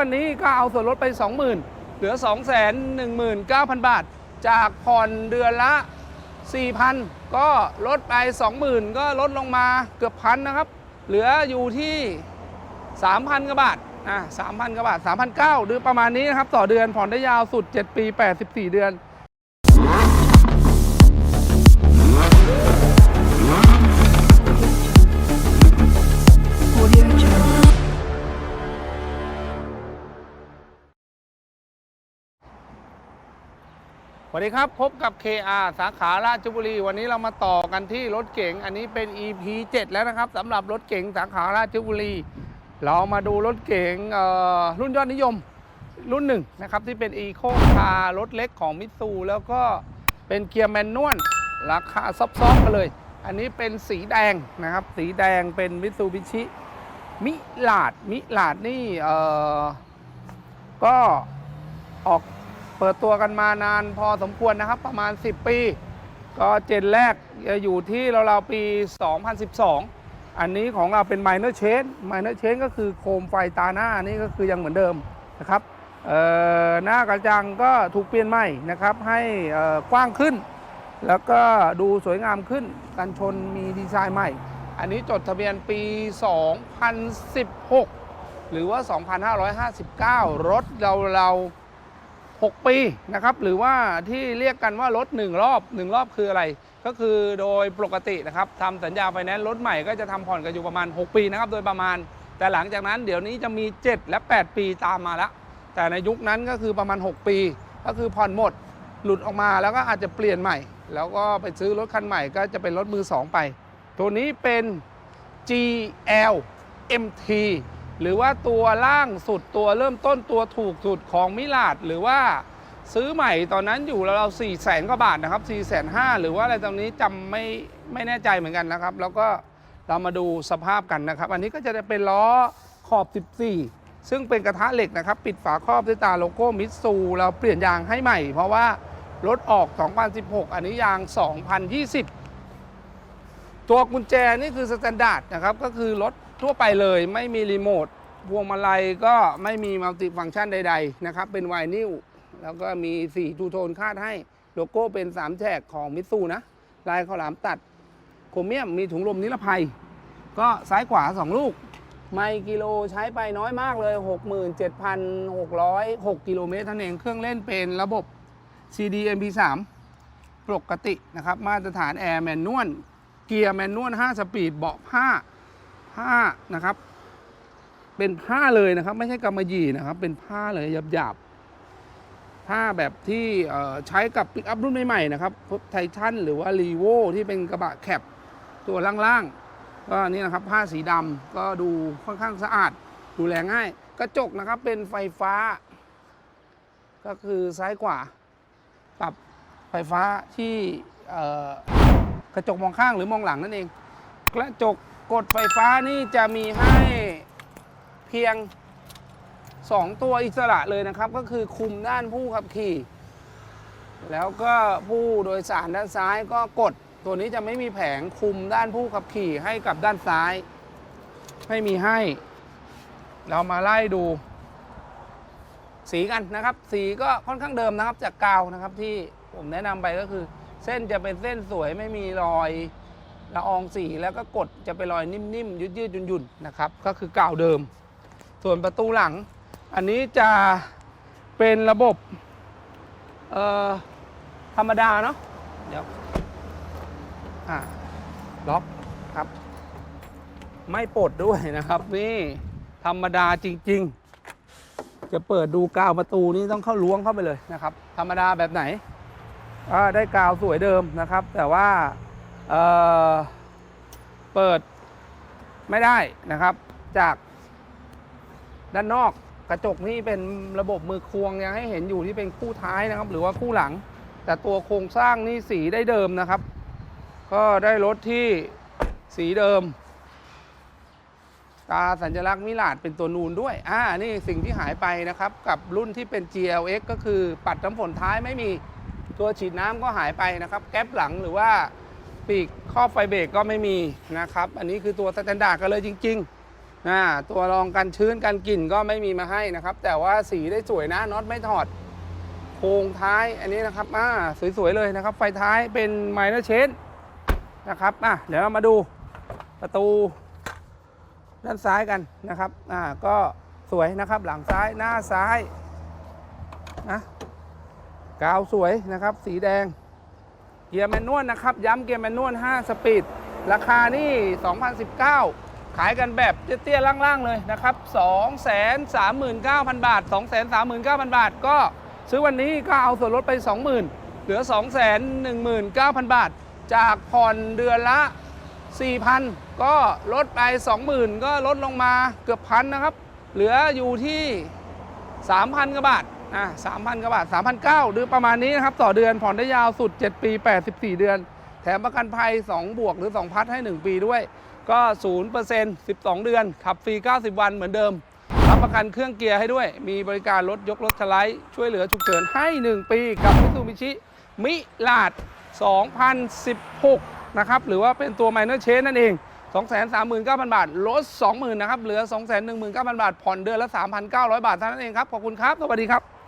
วันนี้ก็เอาส่วนลดไป 20,000 เหลือ 219,000 บาท จากผ่อนเดือนละ 4,000 ก็ลดไป 20,000 ก็ลดลงมาเกือบพันนะครับ เหลืออยู่ที่ 3,000 กว่าบาทอะ3,000 กว่าบาท 3,900หรือประมาณนี้นะครับ ต่อเดือนผ่อนได้ยาวสุด 7 ปี 84 เดือน สวัสดีครับ พบกับ KR สาขาราชบุรี วันนี้เรามาต่อกันที่รถเก๋งอันนี้เป็น EP 7 แล้วนะครับสำหรับรถเก๋งสาขาราชบุรี เรามาดูรถเก๋งรุ่นยอดนิยมรุ่นหนึ่งนะครับที่เป็น Eco Car รถเล็กของมิตซูแล้วก็เป็นเกียร์แมนนวลราคาซอฟๆกันเลย อันนี้เป็นสีแดงนะครับ สีแดงเป็นมิตซูบิชิมิลาดมิลาดนี่ก็ออก เปิดตัวกันมานานพอสมควรนะครับ ประมาณ 10 ปี ก็เจนแรกจะอยู่ที่เราๆปี 2012 อันนี้ของเราเป็น minor change minor change ก็คือโคมไฟตาหน้านี่ก็คือยังเหมือนเดิมนะครับหน้ากระจังก็ถูกเปลี่ยนใหม่นะครับให้กว้างขึ้น แล้วก็ดูสวยงามขึ้นกันชนมีดีไซน์ใหม่ อันนี้จดทะเบียนปี 2016 หรือว่า 2559 รถเราเราๆ 6 ปีนะครับหรือว่าที่เรียกกันว่ารถ 1 รอบ 1 รอบคืออะไร ก็คือโดยปกตินะครับทำสัญญาไฟแนนซ์รถใหม่ก็จะทำผ่อนกันอยู่ประมาณ 6 ปีนะครับโดยประมาณ แต่หลังจากนั้นเดี๋ยวนี้จะมี 7 และ 8 ปีตามมาแล้วแต่ในยุคนั้นก็คือประมาณ 6 ปี ก็คือผ่อนหมดหลุดออกมาแล้วก็อาจจะเปลี่ยนใหม่ แล้วก็ไปซื้อรถคันใหม่ก็จะเป็นรถมือ 2 ไป ตัวนี้เป็น GL MT หรือว่าตัวล่างสุดตัวเริ่มต้นตัวถูกสุดของมิลาดหรือว่าซื้อใหม่ตอนนั้นอยู่เรา4ี่แสนกว่าบาทนะครับ4ี่แสนห้าหรือว่าอะไรตรงนี้จำไม่ไม่แน่ใจเหมือนกันนะครับ แล้วก็เรามาดูสภาพกันนะครับ อันนี้ก็จะเป็นล้อขอบ 14 ซึ่งเป็นกระทะเหล็กนะครับ ปิดฝาครอบด้วยตาโลโก้มิตซูเราเปลี่ยนยางให้ใหม่ เพราะว่ารถออก 2016 อันนี้ยาง 2020 ตัวกุญแจนี่คือสแตนดาร์ดนะครับก็คือรถ ทั่วไปเลยไม่มีรีโมทพวงมาลัยก็ไม่มีมัลติฟังก์ชันใด ๆ นะครับ เป็นไวนิลแล้วก็มี4ทูโทนคาดให้โลโก้เป็น 3 แฉกของมิตซูนะ ลายข้าวหลามตัด โครเมียมมีถุงลมนิรภัย ก็ซ้ายขวา 2 ลูก ไมล์กิโลใช้ไปน้อยมากเลย 67,606 กิโลเมตรท่านั้นเองเครื่องเล่นเป็นระบบ CD MP3 ปกตินะครับ มาตรฐานแอร์แมนนวลเกียร์แมนนวล5สปีดเบาะผ้า ผ้านะครับ เป็นผ้าเลยนะครับ ไม่ใช่กำมะหยี่นะครับ เป็นผ้าเลยหยาบๆผ้าแบบที่ใช้กับปิกอัพรุ่นใหม่ๆนะครับไททันหรือว่ารีโวที่เป็นกระบะแคปตัวล่างๆก็นี่นะครับผ้าสีดำก็ดูค่อนข้างสะอาด ดูแลง่าย กระจกนะครับเป็นไฟฟ้า ก็คือซ้ายขวาปรับไฟฟ้าที่กระจกมองข้างหรือมองหลังนั่นเอง กระจก กดไฟฟ้านี่จะมีให้เพียง 2 ตัวอิสระเลยนะครับ ก็คือคุมด้านผู้ขับขี่ แล้วก็ผู้โดยสารด้านซ้ายก็กดตัวนี้จะไม่มีแผงคุมด้านผู้ขับขี่ให้กับด้านซ้าย ไม่มีให้ เรามาไล่ดู สีกันนะครับ สีก็ค่อนข้างเดิมนะครับจากกาวนะครับที่ผมแนะนำไปก็คือ เส้นจะเป็นเส้นสวยไม่มีรอย ละอองสีแล้วก็กดจะเป็นรอยนิ่มๆยืดๆหยุ่นๆนะครับ ก็คือกาวเดิม ส่วนประตูหลัง อันนี้จะเป็นระบบเอ่อธรรมดาเนาะเดี๋ยวอ่าล็อกครับ ไม่ปลดด้วยนะครับ นี่ธรรมดาจริง ๆ จะเปิดดูกาวประตูนี่ต้องเข้าล้วงเข้าไปเลยนะครับ ธรรมดาแบบไหนได้กาวสวยเดิมนะครับ แต่ว่า เเปิดไม่ได้นะครับ จากด้านนอกกระจกนี่เป็นระบบมือควงยังให้เห็นอยู่ที่เป็นคู่ท้ายนะครับ หรือว่าคู่หลัง แต่ตัวโครงสร้างนี่สีได้เดิมนะครับ ก็ได้รถที่สีเดิม ตาสัญลักษณ์มิลาดเป็นตัวนูนด้วยอ่านี่สิ่งที่หายไปนะครับ กับรุ่นที่เป็น GLX ก็คือปัดน้ำฝนท้ายไม่มีตัวฉีดน้ำก็หายไปนะครับ แก๊ปหลังหรือว่า ปีกครอบไฟเบรกก็ไม่มีนะครับ อันนี้คือตัวสแตนดาร์ดกันเลยจริงๆอ่าตัวรองกันชื้นกันกลิ่นก็ไม่มีมาให้นะครับ แต่ว่าสีได้สวยนะน็อตไม่ถอดโครงท้ายอันนี้นะครับอ่าสวยๆเลยนะครับ ไฟท้ายเป็นไมเนอร์เชนนะครับอะเดี๋ยวเรามาดูประตูด้านซ้ายกันนะครับ อ่า ก็สวยนะครับ หลังซ้าย หน้าซ้าย นะ กาวสวยนะครับ สีแดง เกียร์แมนนวลนะครับ ย้ำเกียร์แมนนวล5สปีด ราคานี่ 2019 ขายกันแบบเตี้ยๆล่างๆเลยนะครับ 239,000 บาท 239,000 บาท ก็ซื้อวันนี้ก็เอาส่วนลดไป 20,000 เหลือ 219,000 บาท จากผ่อนเดือนละ 4,000 ก็ลดไป 20,000 ก็ลดลงมาเกือบพันนะครับ เหลืออยู่ที่ 3,000กว่าบาท อะ3,000กว่าบาท3,900หรือประมาณนี้นะครับ ต่อเดือนผ่อนได้ยาวสุด 7 ปี 84 เดือน แถมประกันภัย 2 บวกหรือ 2 พัดให้ 1 ปีด้วย ก็ 0% 12 เดือน ขับฟรี 90 วันเหมือนเดิม รับประกันเครื่องเกียร์ให้ด้วย มีบริการรถยกรถสไลด์ ช่วยเหลือฉุกเฉินให้ 1 ปี กับมิตซูบิชิมิลาด 2016 นะครับ หรือว่าเป็นตัว Minor Change นั่นเอง239,000 บาท ลด 20,000 นะครับ เหลือ 219,000 บาท ผ่อนเดือนละ 3,900 บาทเท่านั้นเองครับ ขอบคุณครับ สวัสดีครับ